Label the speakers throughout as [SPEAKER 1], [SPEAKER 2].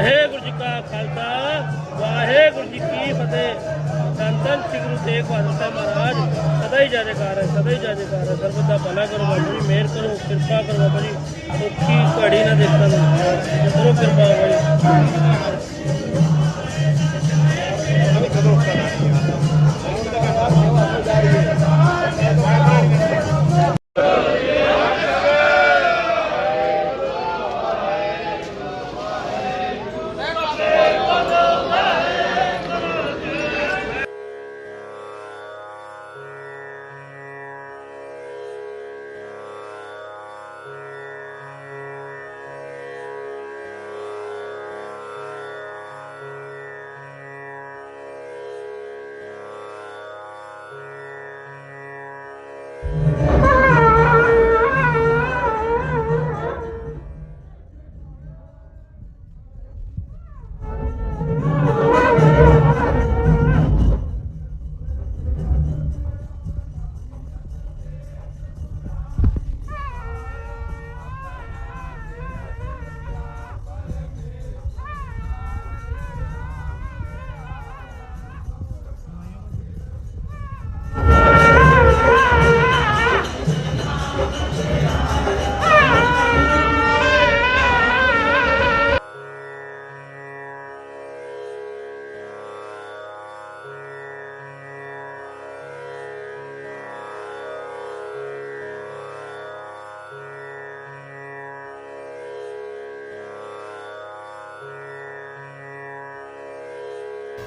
[SPEAKER 1] ਵਾਹਿਗੁਰੂ ਜੀ ਕਾ ਖਾਲਸਾ, ਵਾਹਿਗੁਰੂ ਜੀ ਕੀ ਫਤਿਹ। ਧੰਨ ਸ੍ਰੀ ਗੁਰੂ ਤੇਗ ਬਹਾਦਰ ਸਾਹਿਬ ਮਹਾਰਾਜ, ਸਦਾ ਹੀ ਜੈ ਹੈ, ਸਦਾ ਹੀ ਜੈ ਹੈ। ਸਰਬਤ ਦਾ ਭਲਾ ਕਰੋ ਬਾਬਾ ਜੀ, ਮਿਹਰ ਕਰੋ, ਕਿਰਪਾ ਕਰੋ ਬਾਬਾ ਜੀ। ਔਖੀ ਘੜੀ ਨਾ ਦੇਖਣ ਕਰੋ ਕਿਰਪਾ ਬਾਬਾ ਜੀ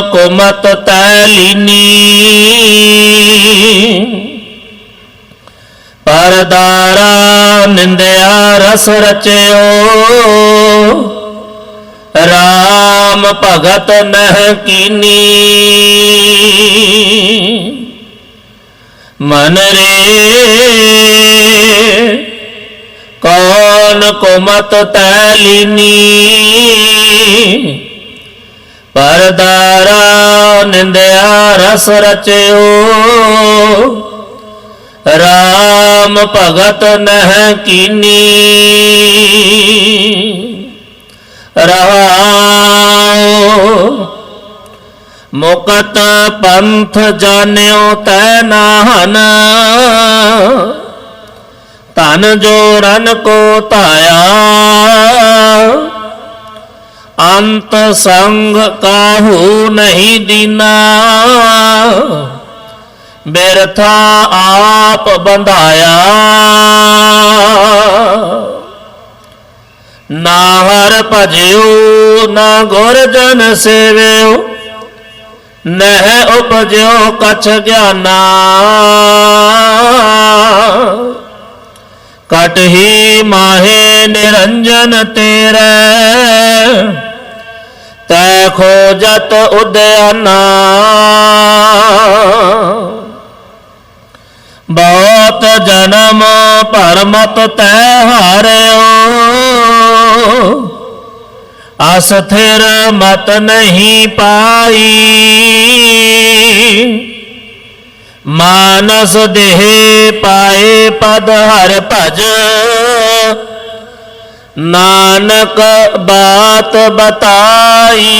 [SPEAKER 1] ਕੌਣ ਕੁਮਤ ਤੈਲੀਨੀ ਪਰਦਾਰਾ ਨਿੰਦਿਆ ਰਸ ਰਚਿਓ। ਰਾਮ ਭਗਤ ਨਹਿ ਕੀਨੀ। ਮਨ ਰੇ ਕੌਣ ਕੁਮਤ ਤੈਲੀਨੀ ਪਰਦਾਰਾ ਨਿੰਦਿਆ ਰਸ ਰਚਿਓ। ਰਾਮ ਭਗਤ ਨਹਿ ਕੀਨੀ। ਰਹਾਉ। ਮੁਕਤ ਪੰਥ ਜਾਣਿਓ ਤੈ ਨਾਹਨ। ਤਨ ਜੋਰਨ ਕੋ ਧਾਇਆ। ਅੰਤ ਸੰਗ ਕਾਹੂ ਨਹੀਂ ਦੀਨਾ। ਬਿਰਥਾ ਆਪ ਬੰਧਾਇਆ। ਨਾ ਹਰ ਭਜਿਓ, ਨਾ ਗੁਰ ਜਨ ਸੇਵਿਓ, ਨਹਿ ਉਪਜਿਓ ਕਛ ਗਿਆਨਾ। ਕਟਹੀ ਮਾਹੇ ਨਿਰੰਜਨ ਤੇਰੇ। ਖੋਜਤ ਉਦਿਆਨਾ ਬਹੁਤ ਜਨਮ ਭਰਮਤ ਤੈ ਹਾਰਿਓ। ਅਸਥਿਰ ਮਤ ਨਹੀਂ ਪਾਈ। ਮਾਨਸ ਦੇਹ ਪਾਏ ਪਦ ਹਰ ਭਜ। ਨਾਨਕ ਬਾਤ ਬਤਾਈ।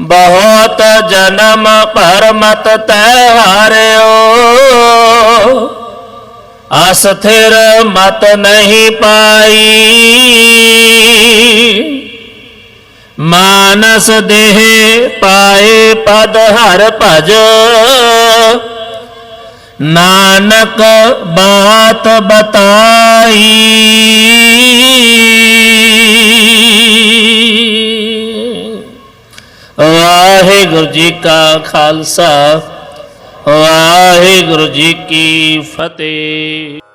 [SPEAKER 1] ਬਹੁਤ ਜਨਮ ਪਰਮਤ ਤੈ ਹਾਰਿਓ। ਅਸਥਿਰ ਮਤ ਨਹੀਂ ਪਾਈ। ਮਾਨਸ ਦੇਹ ਪਾਏ ਪਦ ਹਰ ਭਜ। ਨਾਨਕ ਬਾਤ ਬਤਾਈ। ਵਾਹਿਗੁਰੂ ਜੀ ਕਾ ਖਾਲਸਾ ਵਾਹਿਗੁਰੂ ਜੀ ਕੀ ਫਤਿਹ।